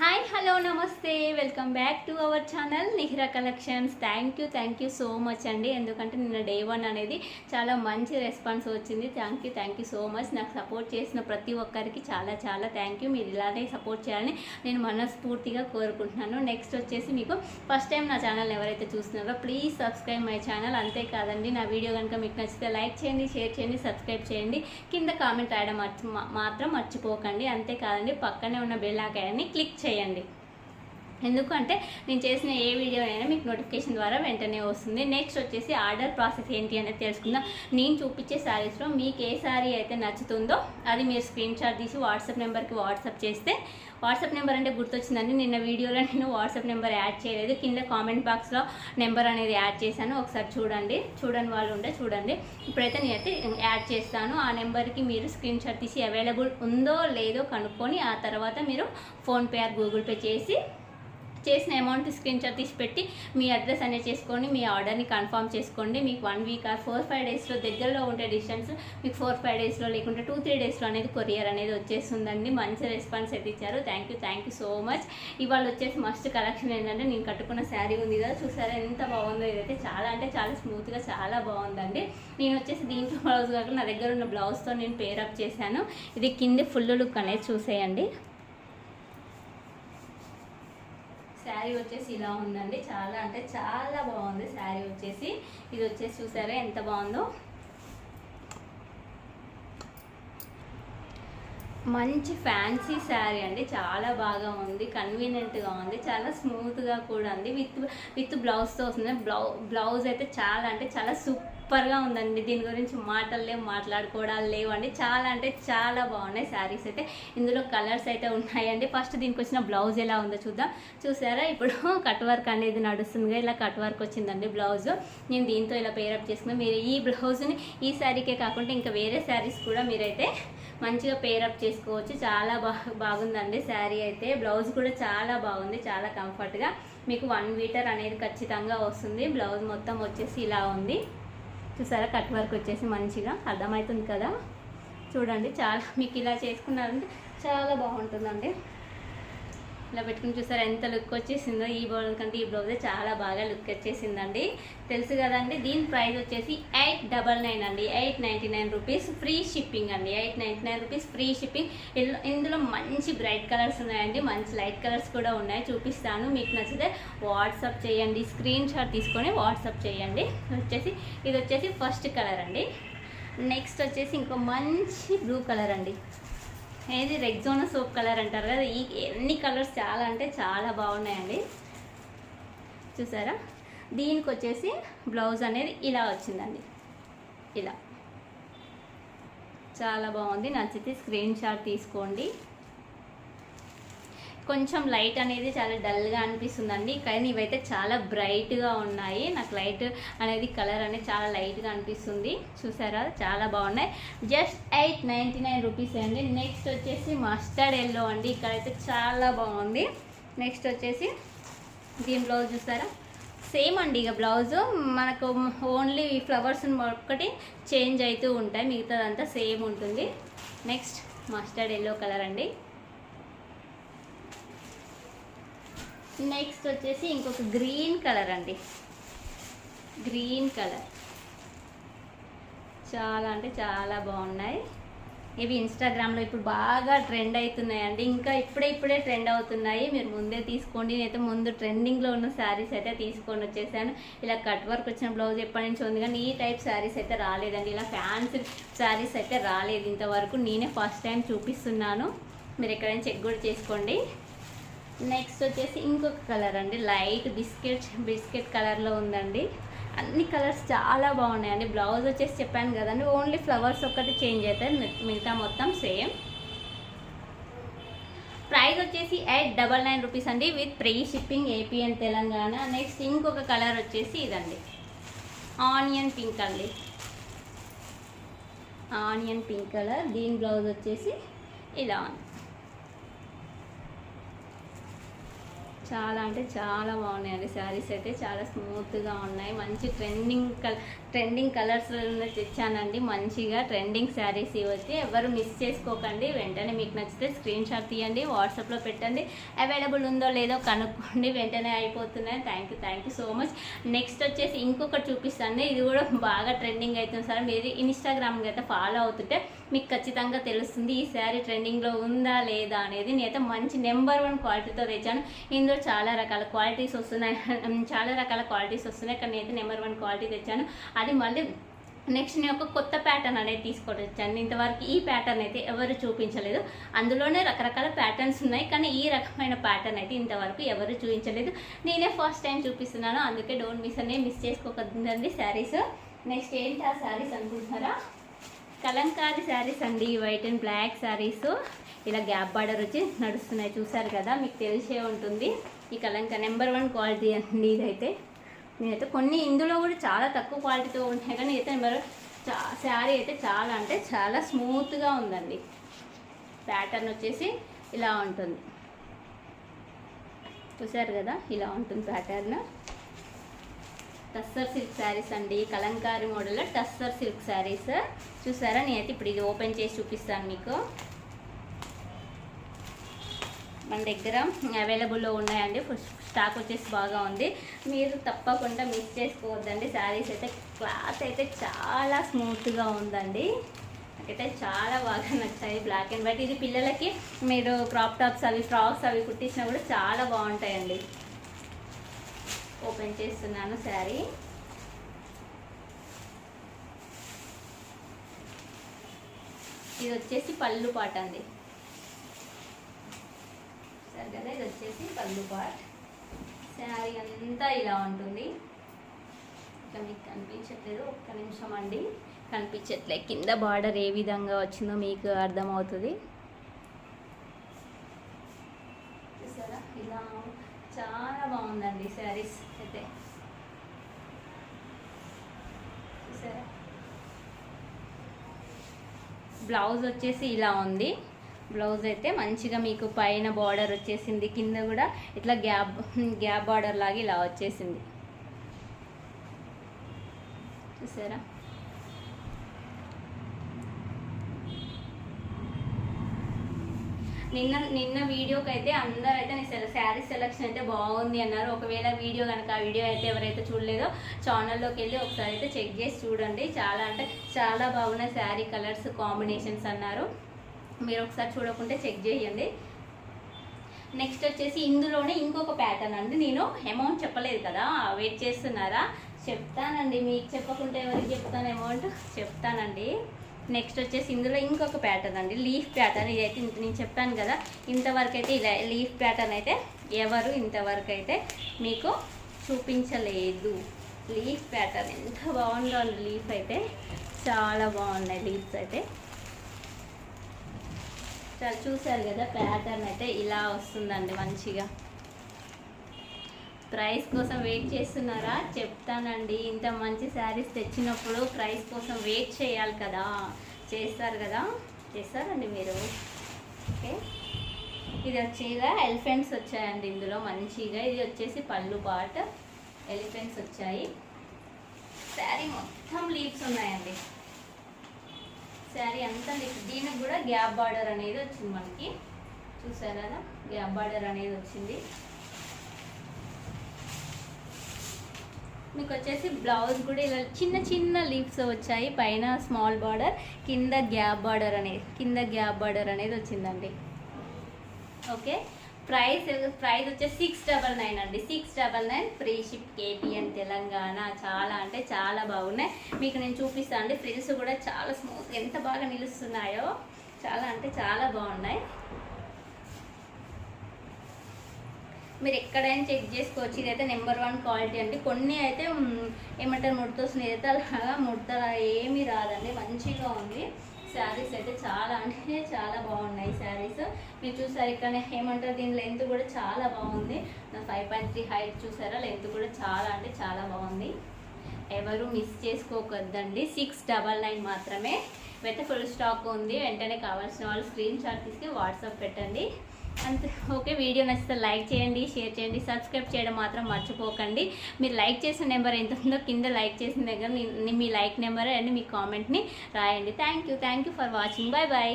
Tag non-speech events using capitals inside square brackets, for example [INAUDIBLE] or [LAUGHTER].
Hi hello namaste. Welcome back to our channel Nihira collections thank you thank you so much అండి. ఎందుకంటే నిన్న day one అనేది చాలా మంచి రెస్పాన్స్ వచ్చింది. Thank you thank you so much నాకు support చేసిన ప్రతి ఒక్కరికి చాలా చాలా థ్యాంక్ యూ మీరు ఇలానే సపోర్ట్ చేయాలని నేను మనస్ఫూర్తిగా కోరుకుంటున్నాను. నెక్స్ట్ వచ్చేసి మీకు ఫస్ట్ టైం నా ఛానల్ ఎవరైతే చూస్తున్నారో ప్లీజ్ సబ్స్క్రైబ్ మై ఛానల్ అంతేకాదండి నా వీడియో కనుక మీకు నచ్చితే లైక్ చేయండి షేర్ చేయండి సబ్స్క్రైబ్ చేయండి. కింద కామెంట్ రాయడం మర్చి మాత్రం మర్చిపోకండి. అంతేకాదండి పక్కనే ఉన్న బెల్ ఐకాన్ని క్లిక్ చేయండి. ఎందుకంటే నేను చేసిన ఏ వీడియో అయినా మీకు నోటిఫికేషన్ ద్వారా వెంటనే వస్తుంది. నెక్స్ట్ వచ్చేసి ఆర్డర్ ప్రాసెస్ ఏంటి అనేది తెలుసుకుందాం. నేను చూపించే శారీస్లో మీకు ఏ శారీ అయితే నచ్చుతుందో అది మీరు స్క్రీన్ షాట్ తీసి వాట్సాప్ నెంబర్కి వాట్సాప్ చేస్తే వాట్సాప్ నెంబర్ అంటే గుర్తొచ్చిందండి. నిన్న వీడియోలో నేను వాట్సాప్ నెంబర్ యాడ్ చేయలేదు. కింద కామెంట్ బాక్స్లో నెంబర్ అనేది యాడ్ చేశాను. ఒకసారి చూడండి. చూడని వాళ్ళు ఉంటే చూడండి. ఇప్పుడైతే నేనైతే యాడ్ చేస్తాను. ఆ నెంబర్కి మీరు స్క్రీన్ షాట్ తీసి అవైలబుల్ ఉందో లేదో కనుక్కొని ఆ తర్వాత మీరు ఫోన్పే ఆర్ గూగుల్ పే చేసి చేసిన అమౌంట్ స్క్రీన్ షాట్ తీసి పెట్టి మీ అడ్రస్ అనేది చేసుకొని మీ ఆర్డర్ని కన్ఫర్మ్ చేసుకోండి. మీకు one week or four five డేస్లో దగ్గరలో ఉండే డిస్టెన్స్ మీకు ఫోర్ ఫైవ్ డేస్లో లేకుంటే టూ త్రీ డేస్లో అనేది కొరియర్ అనేది వచ్చేస్తుందండి. మంచి రెస్పాన్స్ అయితే ఇచ్చారు. Thank you thank you so much ఇవాళ వచ్చేసి మస్ట్ కలెక్షన్ ఏంటంటే నేను కట్టుకున్న శారీ ఉంది కదా చూసారా ఎంత బాగుందో ఇదైతే. చాలా అంటే చాలా స్మూత్గా చాలా బాగుందండి. నేను వచ్చేసి దీంట్లో బ్లౌజ్ కాకుండా నా దగ్గర ఉన్న బ్లౌజ్తో నేను పేరప్ చేశాను. ఇది కింద ఫుల్ లుక్ అనేది చూసేయండి. శారీ వచ్చేసి ఇలా ఉందండి. చాలా అంటే చాలా బాగుంది శారీ వచ్చేసి. ఇది వచ్చేసి చూసారా ఎంత బాగుందో? మంచి ఫ్యాన్సీ శారీ అండి. చాలా బాగా ఉంది. కన్వీనియంట్గా ఉంది. చాలా స్మూత్గా కూడా ఉంది. విత్ విత్ బ్లౌజ్తో వస్తుంది. బ్లౌ బ్లౌజ్ అయితే చాలా అంటే చాలా సూపర్గా ఉందండి. దీని గురించి మాటలు లేవు మాట్లాడుకోవడాలు లేవండి. చాలా అంటే చాలా బాగున్నాయి శారీస్ అయితే. ఇందులో కలర్స్ అయితే ఉన్నాయండి. ఫస్ట్ దీనికి వచ్చిన బ్లౌజ్ ఎలా ఉందో చూద్దాం. చూసారా? ఇప్పుడు [LAUGHS] కట్ వర్క్ అనేది నడుస్తుందిగా ఇలా కట్ వర్క్ వచ్చిందండి బ్లౌజ్. నేను దీంతో ఇలా పేరప్ చేసుకున్నాను మీరు ఈ బ్లౌజ్ని ఈ శారీకే కాకుండా ఇంకా వేరే శారీస్ కూడా మీరైతే మంచిగా పేరప్ చేసుకోవచ్చు. చాలా బాగా బాగుందండి శారీ అయితే. బ్లౌజ్ కూడా చాలా బాగుంది చాలా కంఫర్ట్గా మీకు వన్ మీటర్ అనేది ఖచ్చితంగా వస్తుంది. బ్లౌజ్ మొత్తం వచ్చేసి ఇలా ఉంది. చూసారా కట్ వర్క్ వచ్చేసి మంచిగా అర్థమవుతుంది కదా? చూడండి చాలా మీకు ఇలా చేసుకున్నారంటే చాలా బాగుంటుందండి. ఇలా పెట్టుకుని చూసారు ఎంత లుక్ వచ్చేసిందో. ఈ బ్లౌజ్ కంటే ఈ బ్లౌజే చాలా బాగా లుక్ వచ్చేసిందండి. తెలుసు కదండి దీని ప్రైస్ వచ్చేసి ఎయిట్ డబల్ నైన్ అండి. Eight ninety nine rupees free shipping అండి. Eight ninety nine rupees free shipping ఇందులో మంచి బ్రైట్ కలర్స్ ఉన్నాయండి. మంచి లైట్ కలర్స్ కూడా ఉన్నాయి. చూపిస్తాను. మీకు నచ్చితే వాట్సాప్ చేయండి. స్క్రీన్ షాట్ తీసుకొని వాట్సాప్ చేయండి. వచ్చేసి ఇది వచ్చేసి ఫస్ట్ కలర్ అండి. నెక్స్ట్ వచ్చేసి ఇంకో మంచి బ్లూ కలర్ అండి. ఏది రెగ్జోనా సోప్ కలర్ అంటారు కదా ఈ ఎన్ని కలర్స్ చాలా అంటే చాలా బాగున్నాయండి. చూసారా? దీనికి వచ్చేసి బ్లౌజ్ అనేది ఇలా వచ్చిందండి. ఇలా. చాలా బాగుంది. నచ్చితే స్క్రీన్ షాట్ తీసుకోండి. కొంచెం లైట్ అనేది చాలా డల్గా అనిపిస్తుందండి. కానీ ఇవైతే చాలా బ్రైట్గా ఉన్నాయి. నాకు లైట్ అనేది కలర్ అనేది చాలా లైట్గా అనిపిస్తుంది. చూసారా? చాలా బాగున్నాయి. Just eight ninety nine rupees అండి. నెక్స్ట్ వచ్చేసి మస్టర్డ్ ఎల్లో అండి. ఇక్కడైతే చాలా బాగుంది. నెక్స్ట్ వచ్చేసి దీని బ్లౌజ్ చూసారా? సేమ్ అండి ఇక బ్లౌజ్. మనకు ఓన్లీ ఫ్లవర్స్ ఒక్కటి చేంజ్ అవుతూ ఉంటాయి. మిగతాదంతా సేమ్ ఉంటుంది. నెక్స్ట్ మస్టర్డ్ ఎల్లో కలర్ అండి. నెక్స్ట్ వచ్చేసి ఇంకొక గ్రీన్ కలర్ అండి. గ్రీన్ కలర్ చాలా అంటే చాలా బాగున్నాయి. ఇవి ఇన్స్టాగ్రామ్లో ఇప్పుడు బాగా ట్రెండ్ అవుతున్నాయండి. ఇంకా ఇప్పుడే ఇప్పుడే ట్రెండ్ అవుతున్నాయి. మీరు ముందే తీసుకోండి. నేనైతే ముందు ట్రెండింగ్లో ఉన్న శారీస్ అయితే తీసుకొని వచ్చేసాను. ఇలా కట్ వర్క్ వచ్చిన బ్లౌజ్ ఎప్పటి నుంచి ఉంది కానీ ఈ టైప్ శారీస్ అయితే రాలేదండి. ఇలా ఫ్యాన్సీ శారీస్ అయితే రాలేదు. ఇంతవరకు నేనే ఫస్ట్ టైం చూపిస్తున్నాను. మీరు ఎక్కడైనా చెక్ కూడా చేసుకోండి. నెక్స్ట్ వచ్చేసి ఇంకొక కలర్ అండి. లైట్ బిస్కెట్ బిస్కెట్ కలర్లో ఉందండి. అన్ని కలర్స్ చాలా బాగున్నాయండి. బ్లౌజ్ వచ్చేసి చెప్పాను కదండి. ఓన్లీ ఫ్లవర్స్ ఒక్కటి చేంజ్ అవుతాయి మిగతా మొత్తం సేమ్ ప్రైస్ వచ్చేసి ఎయిట్ డబల్ నైన్ రూపీస్ అండి. With free shipping AP and Telangana. Next ఇంకొక కలర్ వచ్చేసి ఇదండి. ఆనియన్ పింక్ అండి. ఆనియన్ పింక్ కలర్ దీని బ్లౌజ్ వచ్చేసి ఇలా ఉంది. చాలా అంటే చాలా బాగున్నాయండి. శారీస్ అయితే చాలా స్మూత్గా ఉన్నాయి. మంచి ట్రెండింగ్ కల్ ట్రెండింగ్ కలర్స్ తెచ్చానండి. మంచిగా ట్రెండింగ్ శారీస్ ఇవైతే ఎవరు మిస్ చేసుకోకండి. వెంటనే మీకు నచ్చితే స్క్రీన్ షాట్ తీయండి. వాట్సాప్లో పెట్టండి. అవైలబుల్ ఉందో లేదో కనుక్కోండి. వెంటనే అయిపోతున్నాయి. Thank you thank you so much next వచ్చేసి ఇంకొకటి చూపిస్తాను. ఇది కూడా బాగా ట్రెండింగ్ అవుతుంది సార్. మీరు ఇన్స్టాగ్రామ్ అయితే ఫాలో అవుతుంటే మీకు ఖచ్చితంగా తెలుస్తుంది ఈ శారీ ట్రెండింగ్లో ఉందా లేదా అనేది. నేనైతే మంచి నెంబర్ వన్ క్వాలిటీతో తెచ్చాను. ఇందులో చాలా రకాల క్వాలిటీస్ వస్తున్నాయి. [LAUGHS] చాలా రకాల క్వాలిటీస్ వస్తున్నాయి. కానీ నేనైతే నెంబర్ వన్ క్వాలిటీ తెచ్చాను. అది మళ్ళీ నెక్స్ట్ నేను ఒక కొత్త ప్యాటర్న్ అనేది తీసుకొని వచ్చాను ఇంతవరకు ఈ ప్యాటర్న్ అయితే ఎవరు చూపించలేదు. అందులోనే రకరకాల ప్యాటర్న్స్ ఉన్నాయి. కానీ ఈ రకమైన ప్యాటర్న్ అయితే ఇంతవరకు ఎవరు చూపించలేదు. నేనే ఫస్ట్ టైం చూపిస్తున్నాను. అందుకే డోంట్ మిస్ అనే మిస్ చేసుకోకండి శారీస్. నెక్స్ట్ ఏంటి ఆ శారీస్ అనుకుంటున్నారా? కలంకారీ శారీస్ అండి వైట్ అండ్ బ్లాక్ శారీస్. ఇలా గ్యాప్ బార్డర్ వచ్చి నడుస్తున్నాయి చూసారు కదా మీకు తెలిసే ఉంటుంది. ఈ కలంక నెంబర్ వన్ క్వాలిటీ అండి ఇదైతే. నేనైతే కొన్ని ఇందులో కూడా చాలా తక్కువ క్వాలిటీతో ఉంటాయి కానీ అయితే నెంబర్ చా శారీ అయితే చాలా అంటే చాలా స్మూత్గా ఉందండి. ప్యాటర్న్ వచ్చేసి ఇలా ఉంటుంది. చూసారు కదా ఇలా ఉంటుంది ప్యాటర్న్ టస్సర్ సిల్క్ శారీస్ అండి. కలంకారీ మోడల్లో టస్సర్ సిల్క్ శారీస్. చూసారా? నేనైతే ఇప్పుడు ఇది ఓపెన్ చేసి చూపిస్తాను మీకు. మన దగ్గర అవైలబుల్లో ఉన్నాయండి. స్టాక్ వచ్చేసి బాగా ఉంది. మీరు తప్పకుండా మిస్ చేసుకోవద్దండి. శారీస్ అయితే క్లాత్ అయితే చాలా స్మూత్గా ఉందండి. నాకైతే చాలా బాగా నచ్చాయి. బ్లాక్ అండ్ వైట్ ఇది పిల్లలకి మీరు క్రాప్ టాప్స్ అవి ఫ్రాక్స్ అవి కుట్టించినా కూడా చాలా బాగుంటాయండి. ఓపెన్ చేస్తున్నాను శారీ. ఇది వచ్చేసి పళ్ళు పాట అండి. సరే కదా ఇది వచ్చేసి పళ్ళు పాట్. శారీ అంతా ఇలా ఉంటుంది. ఇక మీకు కనిపించట్లేదు ఒక్క నిమిషం అండి. కనిపించట్లే కింద బార్డర్ ఏ విధంగా వచ్చిందో మీకు అర్థమవుతుంది. చూసారా? ఇలా చాలా బాగుందండి శారీస్ అయితే చూసారా బ్లౌజ్ వచ్చేసి ఇలా ఉంది. బ్లౌజ్ అయితే మంచిగా మీకు పైన బార్డర్ వచ్చేసింది. కింద కూడా ఇట్లా గ్యాప్ గ్యాప్ బార్డర్ లాగా ఇలా వచ్చేసింది. చూసారా? నిన్న నిన్న వీడియోకి అయితే అందరూ అయితే నీ శారీ సెలక్షన్ అయితే బాగుంది అన్నారు. ఒకవేళ వీడియో కనుక ఆ వీడియో అయితే ఎవరైతే చూడలేదో ఛానల్లోకి వెళ్ళి ఒకసారి అయితే చెక్ చేసి చూడండి. చాలా అంటే చాలా బాగున్నాయి శారీ కలర్స్ కాంబినేషన్స్ అన్నారు. మీరు ఒకసారి చూడకుంటే చెక్ చేయండి. నెక్స్ట్ వచ్చేసి ఇందులోనే ఇంకొక ప్యాటర్న్ అండి. నేను అమౌంట్ చెప్పలేదు కదా. వెయిట్ చేస్తున్నారా? చెప్తానండి. మీకు చెప్పకుంటే ఎవరికి చెప్తాను అమౌంట్ చెప్తానండి. నెక్స్ట్ వచ్చేసి ఇందులో ఇంకొక ప్యాటర్న్ అండి. లీఫ్ ప్యాటర్న్ ఇదైతే ఇంత నేను చెప్పాను కదా. ఇంతవరకు అయితే ఇలా లీఫ్ ప్యాటర్న్ అయితే ఎవరు ఇంతవరకు అయితే మీకు చూపించలేదు. లీఫ్ ప్యాటర్న్ ఎంత బాగుందో లీఫ్ అయితే చాలా బాగున్నాయి లీఫ్స్ అయితే. చాలా చూసారు కదా ప్యాటర్న్ అయితే ఇలా వస్తుందండి మంచిగా. ప్రైస్ కోసం వెయిట్ చేస్తున్నారా? చెప్తానండి. ఇంత మంచి శారీస్ తెచ్చినప్పుడు ప్రైస్ కోసం వెయిట్ చేయాలి కదా. చేస్తారు కదా? చేస్తారండి మీరు. ఓకే. ఇది వచ్చేగా ఎలిఫెంట్స్ వచ్చాయండి ఇందులో. మంచిగా ఇది వచ్చేసి పళ్ళు పాట్ ఎలిఫెంట్స్ వచ్చాయి. శారీ మొత్తం లీవ్స్ ఉన్నాయండి. శారీ అంతా లీవ్స్. దీనికి కూడా గ్యాప్ బార్డర్ అనేది వచ్చింది మనకి. చూసారా? గ్యాప్ బార్డర్ అనేది వచ్చింది. మీకు వచ్చేసి బ్లౌజ్ కూడా ఇలా చిన్న చిన్న లీవ్స్ వచ్చాయి. పైన స్మాల్ బార్డర్ కింద గ్యాప్ బార్డర్ అనేది కింద గ్యాప్ బార్డర్ అనేది వచ్చిందండి. ఓకే ప్రైస్ ప్రైస్ వచ్చేసి సిక్స్ డబల్ నైన్ అండి. Six double nine free ship KPN Telangana చాలా అంటే చాలా బాగున్నాయి. మీకు నేను చూపిస్తాను అండి. ఫ్రిల్స్ కూడా చాలా స్మూత్ ఎంత బాగా నిలుస్తున్నాయో చాలా అంటే చాలా బాగున్నాయి. మీరు ఎక్కడైనా చెక్ చేసుకోవచ్చు. ఇదైతే నెంబర్ వన్ క్వాలిటీ అండి. కొన్ని అయితే ఏమంటారు ఏమంటారు ముడత అలాగా ముడత ఏమీ రాదండి. మంచిగా ఉంది. శారీస్ అయితే చాలా అంటే చాలా బాగున్నాయి శారీస్. మీరు చూసారు ఇక్కడ ఏమంటారు దీని లెంత్ కూడా చాలా బాగుంది. ఫైవ్ పాయింట్ త్రీ హైట్ చూసారా? లెంత్ కూడా చాలా అంటే చాలా బాగుంది. ఎవరు మిస్ చేసుకోకద్దండి. సిక్స్ డబల్ నైన్ మాత్రమే. అయితే ఫుల్ స్టాక్ ఉంది. వెంటనే కావాల్సిన వాళ్ళు స్క్రీన్ షాట్ తీసుకుని వాట్సాప్ పెట్టండి. అంతే. ఓకే వీడియో నచ్చితే లైక్ చేయండి షేర్ చేయండి సబ్స్క్రైబ్ చేయడం మాత్రం మర్చిపోకండి. మీరు లైక్ చేసిన నెంబర్ ఎంత ఉందో కింద లైక్ చేసిన దగ్గర మీ లైక్ నెంబర్ అండ్ మీ కామెంట్ని రాయండి. Thank you thank you for watching. Bye bye